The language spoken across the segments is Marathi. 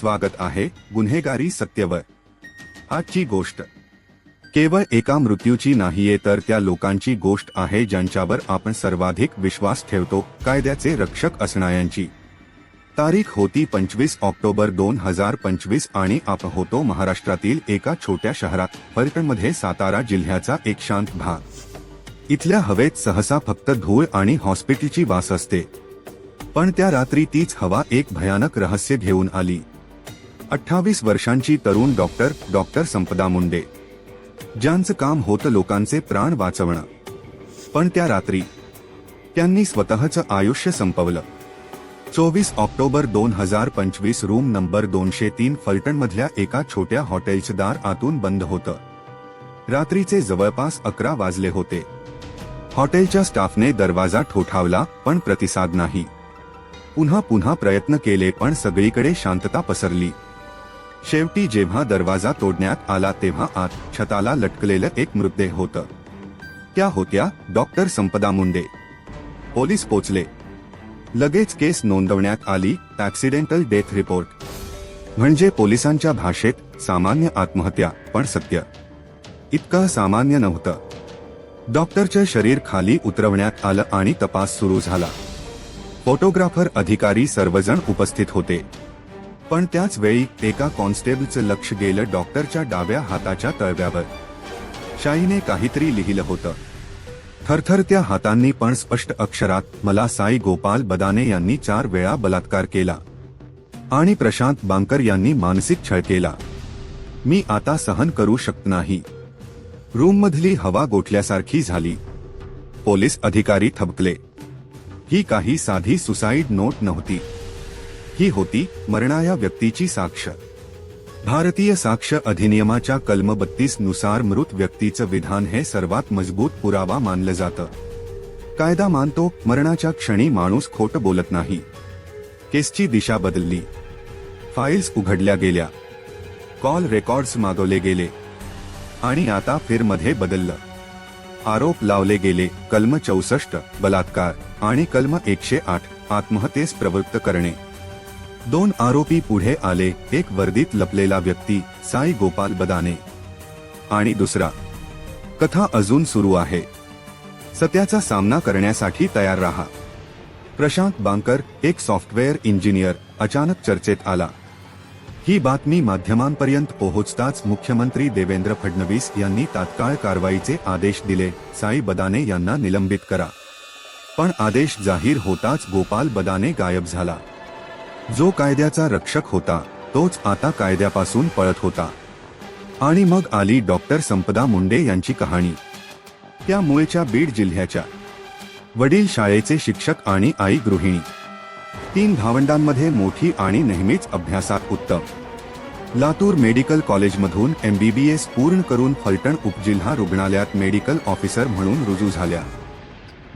स्वागत आहे गुन्हेगारी सत्यवर आजची गोष्ट. केवळ एका मृत्यूची नाहीये तर त्या लोकांची गोष्ट आहे ज्यांच्यावर आपण सर्वाधिक विश्वास ठेवतो कायद्याचे रक्षक असणाऱ्यांची. तारीख होती पंचवीस ऑक्टोबर दोन हजार पंचवीस आणि आपण होतो महाराष्ट्रातील एका छोट्या शहरात पर्यटनमध्ये सातारा जिल्ह्याचा एक शांत भाग. इथल्या हवेत सहसा फक्त धूळ आणि हॉस्पिटलची वास असते. पण त्या रात्री तीच हवा एक भयानक रहस्य घेऊन आली. अठ्ठावीस वर्षांची तरुण डॉक्टर डॉक्टर संपदा मुंडे. ज्यांचं काम होतं लोकांचे प्राण वाचवणं. पण त्या रात्री त्यांनी स्वतःचं आयुष्य संपवलं. चोवीस ऑक्टोबर दोन हजार पंचवीस रूम नंबर दोनशे तीन फलटणमधल्या एका छोट्या हॉटेलचं दार आतून बंद होतं. रात्रीचे जवळपास अकरा वाजले होते. हॉटेलच्या स्टाफने दरवाजा ठोठावला पण प्रतिसाद नाही. पुन्हा पुन्हा प्रयत्न केले पण सगळीकडे शांतता पसरली. शेवटी जेव्हा दरवाजा तोडण्यात आला तेव्हा आत छताला लटकलेलं एक मृतदेह होतं. त्या होत्या डॉक्टर संपदा मुंडे. पोलीस पोचले. लगेच केस नोंदवण्यात आली ऍक्सिडेंटल डेथ रिपोर्ट. म्हणजे पोलिसांच्या भाषेत सामान्य आत्महत्या पण सत्य. इतकं सामान्य नव्हतं. डॉक्टरचं शरीर खाली उतरवण्यात आलं आणि तपास सुरू झाला. फोटोग्राफर अधिकारी सर्वजण उपस्थित होते. पण त्याच वेळी एका कॉन्स्टेबलचं लक्ष गेलं डॉक्टरच्या डाव्या हाताच्या तळव्यावर. शाईने काहीतरी लिहिलं होतं. थरथर त्या हातांनी पण स्पष्ट अक्षरात मला साई गोपाल बदाने यांनी चार वेळा बलात्कार केला. आणि प्रशांत बांकर यांनी मानसिक छळ केला. मी आता सहन करू शकत नाही. रूममधली हवा गोठल्यासारखी झाली. पोलीस अधिकारी थबकले. ही काही साधी सुसाईड नोट नव्हती. ही होती मरणाया व्यक्तीची साक्ष. भारतीय साक्ष अधिनियमाच्या कलम बत्तीसनुसार मृत व्यक्तीचं विधान हे सर्वात मजबूत पुरावा मानलं जातं. कायदा मानतो मरणाच्या क्षणी माणूस खोट बोलत नाही. केसची दिशा बदलली. फाईल्स उघडल्या गेल्या. कॉल रेकॉर्ड्स मागवले गेले. आणि आता फिरमध्ये बदललं. आरोप लावले गेले कलम चौसष्ट बलात्कार आणि कलम एकशे आठ आत्महत्येस प्रवृत्त करणे. दोन आरोपी पुढे आले एक वर्दीत लपलेला व्यक्ती साई गोपाल बदाने. आणि दुसरा कथा अजून सुरू आहे. सत्याचा सामना करण्यासाठी तयार राहा. प्रशांत बांकर एक सॉफ्टवेअर इंजिनियर अचानक चर्चेत आला. ही बातमी माध्यमांपर्यंत पोहोचताच मुख्यमंत्री देवेंद्र फडणवीस यांनी तात्काळ कारवाईचे आदेश दिले साई बदाने यांना निलंबित करा. पण आदेश जाहीर होताच गोपाल बदाने गायब झाला. जो कायद्याचा रक्षक होता तोच आता कायद्यापासून पळत होता. आणि मग आली डॉक्टर संपदा मुंडे यांची कहाणी. त्या मूळच्या बीड जिल्ह्याच्या वडील शाळेचे शिक्षक आणि आई गृहिणी. तीन भावंडांमध्ये मोठी आणि नेहमीच अभ्यासात उत्तम. लातूर मेडिकल कॉलेजमधून एम बी बी एस पूर्ण करून फलटण उपजिल्हा रुग्णालयात मेडिकल ऑफिसर म्हणून रुजू झाल्या.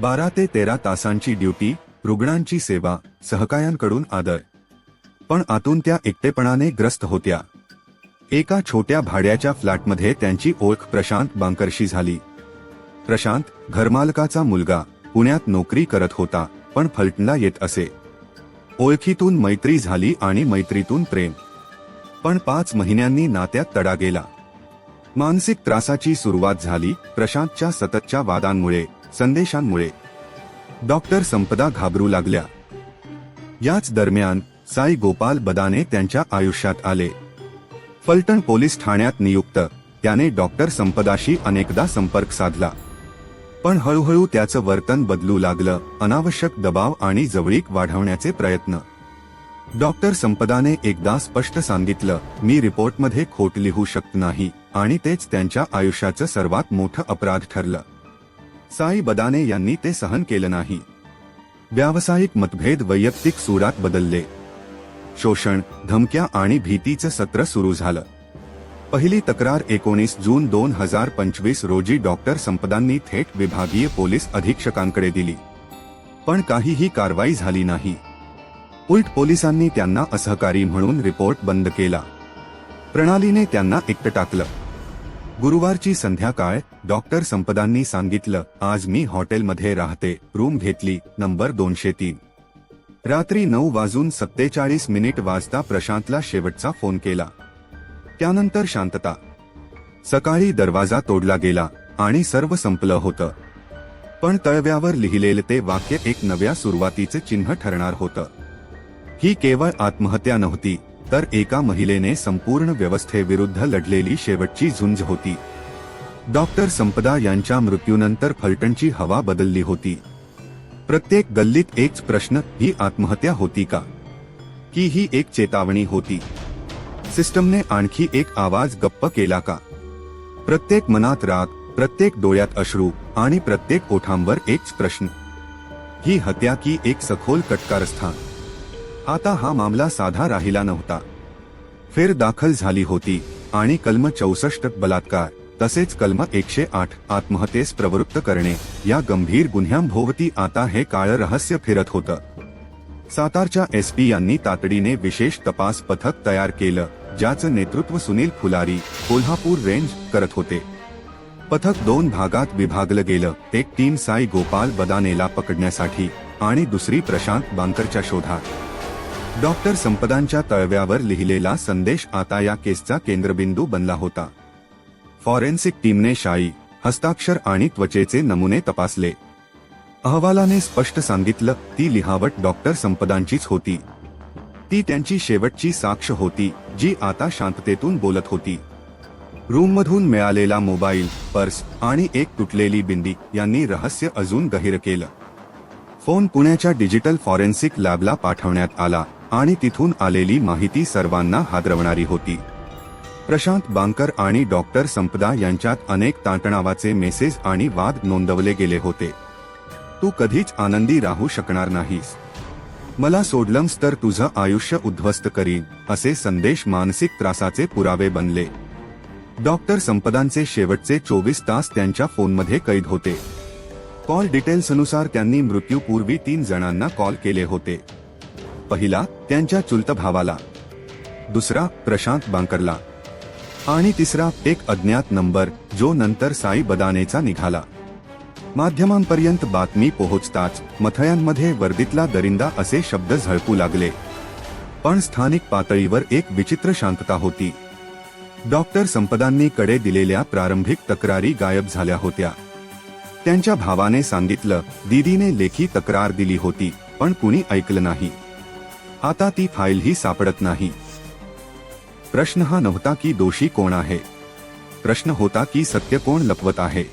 बारा ते तेरा तासांची ड्युटी रुग्णांची सेवा सहकायांकडून आदर. पण आतून त्या एकटेपणाने ग्रस्त होत्या. एका छोट्या भाड्याच्या फ्लॅटमध्ये त्यांची ओळख प्रशांत बांकरशी झाली. प्रशांत घरमालकाचा मुलगा पुण्यात नोकरी करत होता पण फलटणला येत असे. ओळखीतून मैत्री झाली आणि मैत्रीतून प्रेम. पण पाच महिन्यांनी नात्यात तडा गेला. मानसिक त्रासाची सुरुवात झाली प्रशांतच्या सततच्या वादांमुळे संदेशांमुळे. डॉक्टर संपदा घाबरू लागल्या. याच दरम्यान साई गोपाल बदाने त्यांच्या आयुष्यात आले. फलटण पोलीस ठाण्यात नियुक्त. त्याने डॉक्टर संपदाशी अनेकदा संपर्क साधला. पण हळूहळू त्याचं वर्तन बदलू लागलं. अनावश्यक दबाव आणि जवळीक वाढवण्याचे प्रयत्न. डॉक्टर संपदाने एकदा स्पष्ट सांगितलं मी रिपोर्टमध्ये खोट लिहू शकत नाही. आणि तेच त्यांच्या आयुष्याचं सर्वात मोठं अपराध ठरलं. साई बदाने यांनी ते सहन केलं नाही. व्यावसायिक मतभेद वैयक्तिक सुरात बदलले. शोषण धमक्या आणि भीतीचं सत्र सुरू झालं. पहिली तक्रार एकोणीस जून दोन हजार पंचवीस रोजी डॉक्टर संपदांनी थेट विभागीय पोलीस अधीक्षकांकडे दिली. पण काहीही कारवाई झाली नाही. उलट पोलिसांनी त्यांना असहकारी म्हणून रिपोर्ट बंद केला. प्रणालीने त्यांना एकटं टाकलं. गुरुवारची संध्याकाळ डॉक्टर संपदांनी सांगितलं आज मी हॉटेलमध्ये राहते. रूम घेतली. नंबर दोनशे तीन. रात्री नऊ वाजून सत्तेचाळीस मिनिट वाजता प्रशांतला शेवटचा फोन केला. त्यानंतर शांतता. सकाळी दरवाजा तोडला गेला आणि सर्व संपलं होतं. पण तळव्यावर लिहिलेलं ते वाक्य एक नव्या सुरुवातीचे चिन्ह ठरणार होतं. ही केवळ आत्महत्या नव्हती तर एका महिलेने संपूर्ण व्यवस्थेविरुद्ध लढलेली शेवटची झुंज होती. डॉक्टर संपदा यांच्या मृत्यूनंतर फलटणची हवा बदलली होती. प्रत्येक गल्लीत एकच प्रश्न ही आत्महत्या होती का? की ही एक चेतावणी होती? सिस्टमने आणखी एक आवाज गप्प केला का? प्रत्येक मनात राग प्रत्येक डोळ्यात अश्रू आणि प्रत्येक ओठांवर एकच प्रश्न. ही हत्या की एक सखोल कटकारस्थान? आता हा मामला साधा राहिला नव्हता. फेर दाखल झाली होती आणि कलम चौसष्ट बलात्कार. तसेच कलम एकशे आठ आत्महत्येस प्रवृत्त करणे या गंभीर गुन्ह्यांभोवती आता हे काळं रहस्य फिरत होतं. सातारच्या एस पी यांनी तातडीने विशेष तपास पथक तयार केलं ज्याचं नेतृत्व सुनील फुलारी कोल्हापूर रेंज करत होते. पथक दोन भागात विभागलं गेलं एक टीम साई गोपाल बदानेला पकडण्यासाठी आणि दुसरी प्रशांत बांकरच्या शोधात. डॉक्टर संपदांच्या तळव्यावर लिहिलेला संदेश आता या केसचा केंद्रबिंदू बनला होता. फॉरेन्सिक टीमने शाई हस्ताक्षर आणि त्वचेचे नमुने तपासले. अहवालाने स्पष्ट सांगितलं ती लिहावट डॉक्टर संपदांचीच होती. ती त्यांची शेवटची साक्ष होती जी आता शांततेतून बोलत होती. रूममधून मिळालेला मोबाईल पर्स आणि एक तुटलेली बिंदी यांनी रहस्य अजून गहिर केलं. फोन पुण्याच्या डिजिटल फॉरेन्सिक लॅबला पाठवण्यात आला आणि तिथून आलेली माहिती सर्वांना हादरवणारी होती. प्रशांत बांकर आणि डॉक्टर संपदा यांच्यात अनेक ताणतणावाचे मेसेज आणि वाद नोंदवले गेले होते. तू कधीच आनंदी राहू शकणार नाहीस. मला सोडलंस तर तुझं आयुष्य उद्ध्वस्त करीन असे संदेश मानसिक त्रासाचे पुरावे बनले. डॉक्टर संपदांचे शेवटचे चोवीस तास त्यांच्या फोनमध्ये कैद होते. कॉल डिटेल्सनुसार त्यांनी मृत्यूपूर्वी तीन जणांना कॉल केले होते. पहिला त्यांच्या चुलत भावाला. दुसरा प्रशांत बांकरला. आणि तिसरा एक अज्ञात नंबर जो नंतर साई बदानेचा निघाला. माध्यमांपर्यंत बातमी पोहोचताच मथयांमध्ये वर्दीतला दरिंदा असे शब्द झळकू लागले. पण स्थानिक पातळीवर एक विचित्र शांतता होती. डॉक्टर संपदांनी कडे दिलेल्या प्रारंभिक तक्रारी गायब झाल्या होत्या. त्यांच्या भावाने सांगितलं दीदीने लेखी तक्रार दिली होती पण कुणी ऐकलं नाही. आता ती फाईलही सापडत नाही. प्रश्न हा नव्हता की दोषी कोण आहे. प्रश्न होता की सत्य कोण लपवत आहे.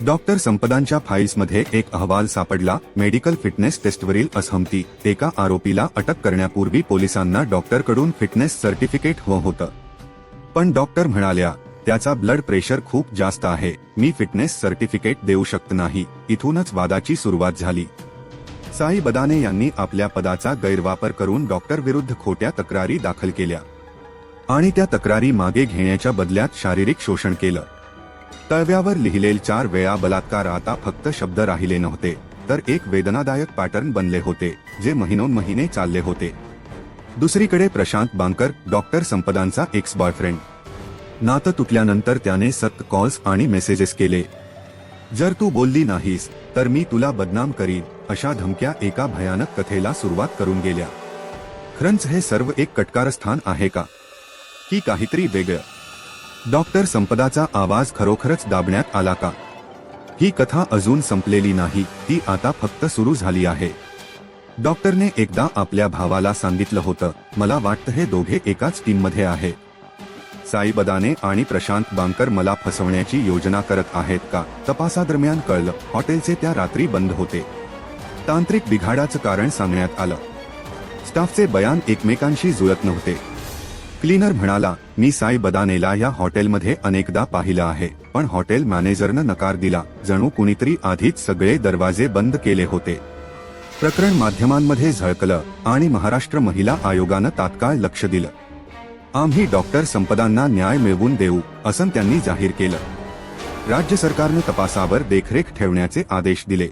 डॉक्टर संपदांच्या फाईल्समध्ये एक अहवाल सापडला मेडिकल फिटनेस टेस्टवरील असहमती एका आरोपीला अटक करण्यापूर्वी पोलिसांना डॉक्टरकडून फिटनेस सर्टिफिकेट हवं होतं. पण डॉक्टर म्हणाल्या त्याचा ब्लड प्रेशर खूप जास्त आहे मी फिटनेस सर्टिफिकेट देऊ शकत नाही इथूनच वादाची सुरुवात झाली. साई बदाने यांनी आपल्या पदाचा गैरवापर करून डॉक्टर विरुद्ध खोट्या तक्रारी दाखल केल्या. आणि त्या तक्रारी मागे घेण्याच्या बदल्यात शारीरिक शोषण केलं. तळव्यावर लिहिलेल चार वेळा बलात्कार आता फक्त शब्द राहिले नव्हते तर एक वेदनादायक पॅटर्न बनले होते जे महिनोन महिने चालले होते. दुसरीकडे प्रशांत बांकर डॉक्टर संपदांचा एक्स बॉयफ्रेंड नातं तुटल्यानंतर त्याने सत कॉल्स आणि मेसेजेस केले. जर तू बोलली नाहीस तर मी तुला बदनाम करीन अशा धमक्या एका भयानक कथेला सुरुवात करून गेल्या. खरंच हे सर्व एक कटकारस्थान आहे का? की काहीतरी वेगळं. डॉक्टर संपदाचा आवाज खरोखरच दाबण्यात आला का? ही कथा अजून संपलेली नाही ती आता फक्त सुरू झाली आहे. डॉक्टरने एकदा आपल्या भावाला सांगितलं होतं मला वाटतं हे दोघे एकाच टीममध्ये आहे. साईबदाने आणि प्रशांत बांकर मला फसवण्याची योजना करत आहेत का? तपासादरम्यान कळलं हॉटेलचे त्या रात्री बंद होते. तांत्रिक बिघाडाचं कारण सांगण्यात आलं. स्टाफचे बयान एकमेकांशी जुळत नव्हते. क्लीनर म्हणाला मी साई बदानेला या हॉटेलमध्ये अनेकदा पाहिलं आहे पण हॉटेल मॅनेजरनं नकार दिला. जणू कुणीतरी आधीच सगळे दरवाजे बंद केले होते. प्रकरण माध्यमांमध्ये झळकलं आणि महाराष्ट्र महिला आयोगानं तात्काळ लक्ष दिलं. आम्ही डॉक्टर संपदांना न्याय मिळवून देऊ असं त्यांनी जाहीर केलं. राज्य सरकारनं तपासावर देखरेख ठेवण्याचे आदेश दिले.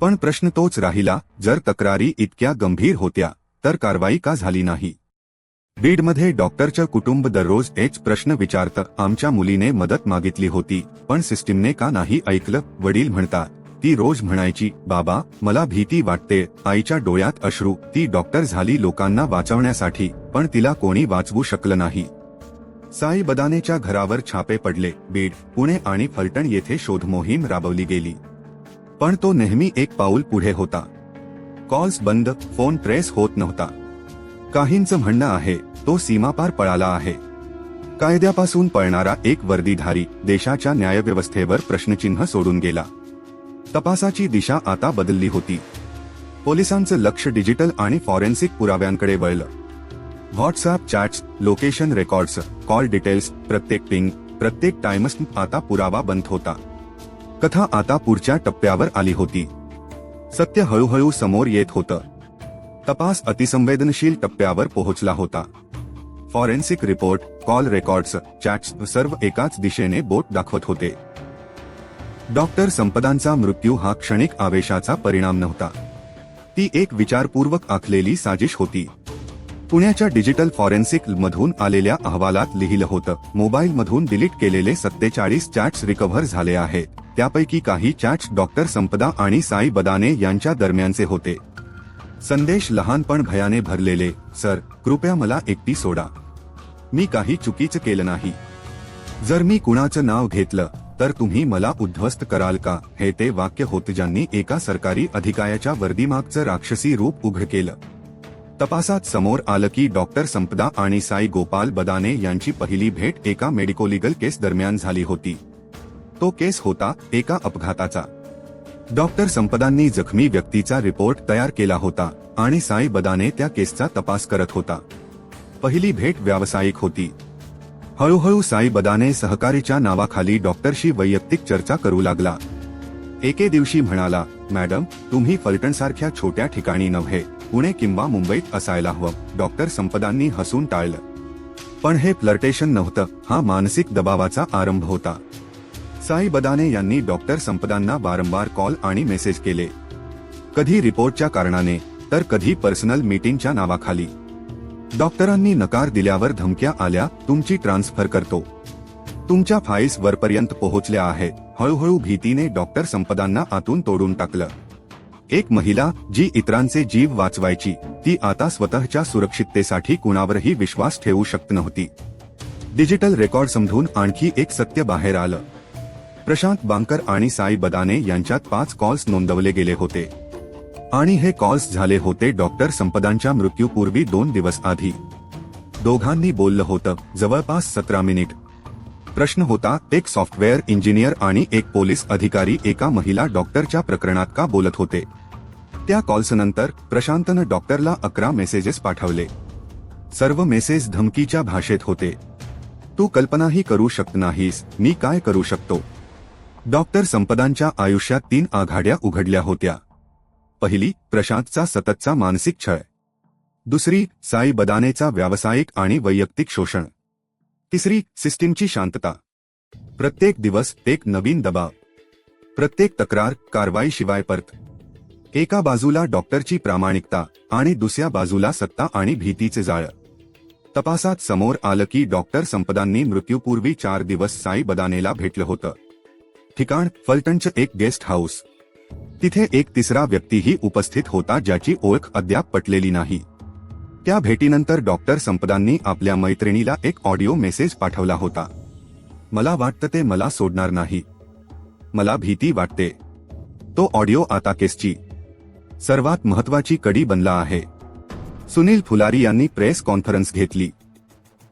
पण प्रश्न तोच राहिला जर तक्रारी इतक्या गंभीर होत्या तर कारवाई का झाली नाही? बीडमध्ये डॉक्टरचं कुटुंब दररोज एक प्रश्न विचारतं. आमच्या मुलीने मदत मागितली होती पण सिस्टीमने का नाही ऐकलं? वडील म्हणतात ती रोज म्हणायची बाबा मला भीती वाटते आईच्या डोळ्यात अश्रू ती डॉक्टर झाली लोकांना वाचवण्यासाठी पण तिला कोणी वाचवू शकलं नाही. साई बदानेच्या घरावर छापे पडले. बीड पुणे आणि फलटण येथे शोध मोहीम राबवली गेली. पण तो नेहमी एक पाऊल पुढे होता. कॉल्स बंद फोन ट्रेस होत नव्हता. काहींचं म्हणणं आहे तो सीमापार पळाला आहे. कायद्यापासून पळणारा एक वर्दीधारी देशाच्या न्यायव्यवस्थेवर प्रश्नचिन्ह सोडून गेला. तपासाची दिशा आता बदलली होती. पोलिसांचं लक्ष डिजिटल आणि फॉरेन्सिक पुराव्यांकडे वळलं. WhatsApp chats location records call details प्रत्येक पिंग प्रत्येक टाइमस आता पुरावा बंद होता. कथा आता पुढच्या टप्प्यावर आली होती. सत्य हळूहळू समोर येत होतं. तपास अतिसंवेदनशील टप्प्यावर पोहोचला होता. Forensic report call records chats सर्व एकाच दिशेने बोट दाखवत होते. डॉक्टर संपदांचा मृत्यू हा क्षणिक आवेशाचा परिणाम नव्हता. ती एक विचारपूर्वक आखलेली साजिश होती. पुण्याच्या डिजिटल फॉरेन्सिक मधून आलेल्या अहवालात लिहिलं होतं मोबाईल मधून डिलीट केलेले सत्तेचाळीस चॅट्स रिकव्हर झाले आहेत. त्यापैकी काही चॅट्स डॉक्टर संपदा आणि साई बदाने यांच्या दरम्यानचे होते. संदेश लहानपण भयाने भरलेले सर कृपया मला एकटी सोडा. मी काही चुकीचं केलं नाही. जर मी कुणाचं नाव घेतलं तर तुम्ही मला उद्ध्वस्त कराल का? हे ते वाक्य होतं ज्यांनी एका सरकारी अधिकाऱ्याच्या वर्दीमागचं राक्षसी रूप उघड केलं. तपासात समोर आलं की डॉक्टर संपदा आणि साई गोपाल बदाने यांची पहिली भेट एका मेडिकोलिगल केस दरम्यान झाली होती. तो केस होता एका अपघाताचा. डॉक्टर संपदांनी जखमी व्यक्तीचा रिपोर्ट तयार केला होता आणि साई बदाने त्या केसचा तपास करत होता. पहिली भेट व्यावसायिक होती. हळूहळू साई बदाने सहकारीच्या नावाखाली डॉक्टरशी वैयक्तिक चर्चा करू लागला. एके दिवशी म्हणाला मॅडम तुम्ही फलटणसारख्या छोट्या ठिकाणी नव्हे पुणे किंवा मुंबईत असायला हवं डॉक्टर संपदांनी हसून टाळलं. पण हे फ्लर्टेशन नव्हतं हा मानसिक दबावाचा आरंभ होता. साई बदाने यांनी डॉक्टर संपदांना वारंवार कॉल आणि मेसेज केले. कधी रिपोर्टच्या कारणाने तर कधी पर्सनल मीटिंगच्या नावाखाली. डॉक्टरांनी नकार दिल्यावर धमक्या आल्या तुमची ट्रान्सफर करतो. तुमच्या फाईल्स वरपर्यंत पोहोचल्या आहेत हळूहळू भीतीने डॉक्टर संपदांना आतून तोडून टाकलं. एक महिला जी इतरांचे जीव वाचवायची ती आता स्वतःच्या सुरक्षिततेसाठी कुणावरही विश्वास ठेवू शकत नव्हती. डिजिटल रेकॉर्ड समजून आणखी एक सत्य बाहेर आलं. प्रशांत बांकर आणि साई बदाने यांच्यात पाच कॉल्स नोंदवले गेले होते. आणि हे कॉल्स झाले होते डॉक्टर संपदांच्या मृत्यूपूर्वी दोन दिवस आधी. दोघांनी बोललं होतं जवळपास सतरा मिनिट. प्रश्न होता एक सॉफ्टवेअर इंजिनियर आणि एक पोलीस अधिकारी एका महिला डॉक्टरच्या प्रकरणात का बोलत होते? त्या कॉल्सनंतर प्रशांतनं डॉक्टरला अकरा मेसेजेस पाठवले. सर्व मेसेज धमकीच्या भाषेत होते. तू कल्पनाही करू शकत नाहीस मी काय करू शकतो? डॉक्टर संपदांच्या आयुष्यात तीन आघाड्या उघडल्या होत्या. पहिली प्रशांतचा सततचा मानसिक छळ. दुसरी साई बदानेचा व्यावसायिक आणि वैयक्तिक शोषण. तिसरी सिस्टीमची शांतता. प्रत्येक दिवस एक नवीन दबाव. प्रत्येक तक्रार कारवाईशिवाय परत. एका बाजूला डॉक्टरची प्रामाणिकता आणि दुसऱ्या बाजूला सत्ता आणि भीतीचे जाळ. तपासात समोर आलं की डॉक्टर संपदांनी मृत्यूपूर्वी चार दिवस साई बदानेला भेटलं होतं. ठिकाण फलटणचं एक गेस्ट हाऊस. तिथे एक तिसरा व्यक्तीही उपस्थित होता ज्याची ओळख अद्याप पटलेली नाही. त्या भेटीनंतर डॉक्टर संपदांनी आपल्या मैत्रिणीला एक ऑडिओ मेसेज पाठवला होता. मला वाटतं ते मला सोडणार नाही. मला भीती वाटते. तो ऑडिओ आता केसची सर्वात महत्वाची कडी बनला आहे. सुनील फुलारी यांनी प्रेस कॉन्फरन्स घेतली.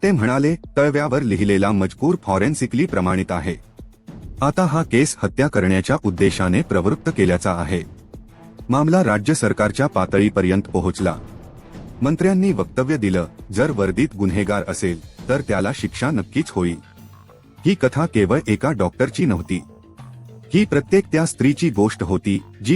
ते म्हणाले तळव्यावर लिहिलेला मजकूर फॉरेन्सिकली प्रमाणित आहे. आता हा केस हत्या करण्याच्या उद्देशाने प्रवृत्त केल्याचा आहे. मामला राज्य सरकारच्या पातळीपर्यंत पोहोचला. मंत्र्यांनी वक्तव्य दिलं जर वर्दीत गुन्हेगार असेल तर त्याला शिक्षा नक्कीच होईल ही कथा केवळ एका डॉक्टरची नव्हती. ही प्रत्येक त्या स्त्रीची गोष्ट होती जी